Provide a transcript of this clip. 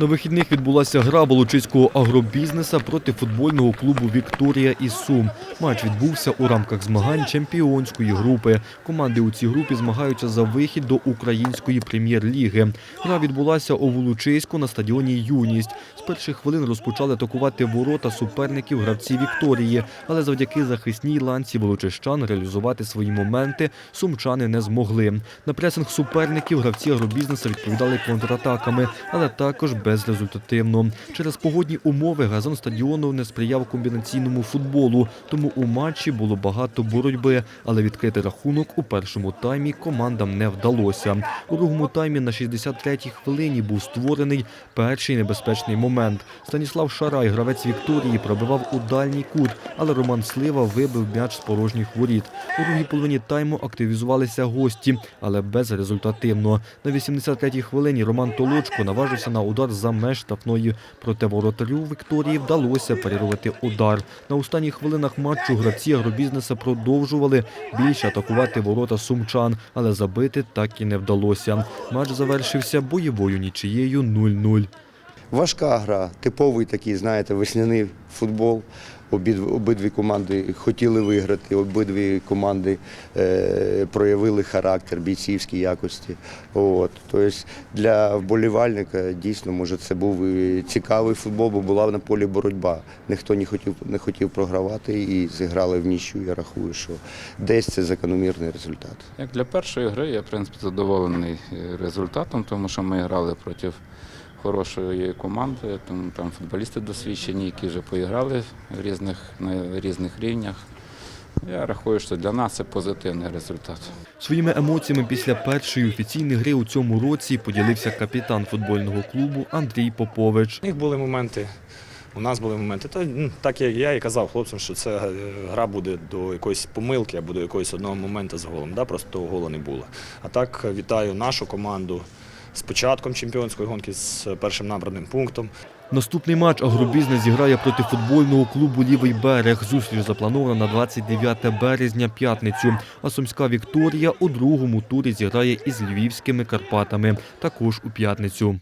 На вихідних відбулася гра волочиського агробізнеса проти футбольного клубу Вікторія із Сум. Матч відбувся у рамках змагань чемпіонської групи. Команди у цій групі змагаються за вихід до української прем'єр-ліги. Гра відбулася у Волочиську на стадіоні Юність. З перших хвилин розпочали атакувати ворота суперників гравці Вікторії, але завдяки захисній ланці волочищан реалізувати свої моменти сумчани не змогли. На пресинг суперників гравці агробізнесу відповідали контратаками, але також безрезультативно. Через погодні умови газон стадіону не сприяв комбінаційному футболу, тому у матчі було багато боротьби, але відкрити рахунок у першому таймі командам не вдалося. У другому таймі на 63-й хвилині був створений перший небезпечний момент. Станіслав Шарай, гравець Вікторії, пробивав у дальній кут, але Роман Слива вибив м'яч з порожніх воріт. У другій половині тайму активізувалися гості, але безрезультативно. На 83-й хвилині Роман Толочко наважився на удар за меж штрафної. Проте воротарю Вікторії вдалося парірувати удар. На останніх хвилинах матчу гравці агробізнеса продовжували більше атакувати ворота сумчан, але забити так і не вдалося. Матч завершився бойовою нічиєю 0-0. Важка гра, типовий такий, знаєте, весняний футбол. Обидві, команди хотіли виграти, обидві команди е, проявили характер, бійцівські якості. От. Тобто для вболівальника дійсно може це був цікавий футбол, бо була на полі боротьба. Ніхто не хотів, не хотів програвати і зіграли в нічю. Я рахую, що десь це закономірний результат. Як для першої гри я в принципі задоволений е, результатом, тому що ми грали проти хорошої команди, тому там футболісти досвідчені, які вже поіграли в різних, на різних рівнях. Я рахую, що для нас це позитивний результат. Своїми емоціями після першої офіційної гри у цьому році поділився капітан футбольного клубу Андрій Попович. У них були моменти, у нас були моменти. Та, ну, так як я і казав хлопцям, що це е, гра буде до якоїсь помилки або до якогось одного моменту з голом. Да? Просто того голу не було. А так вітаю нашу команду з початком чемпіонської гонки, з першим набраним пунктом. Наступний матч агробізнес зіграє проти футбольного клубу Лівий берег. Зустріч запланована на 29 березня п'ятницю. А Сумська Вікторія у другому турі зіграє із львівськими Карпатами також у п'ятницю.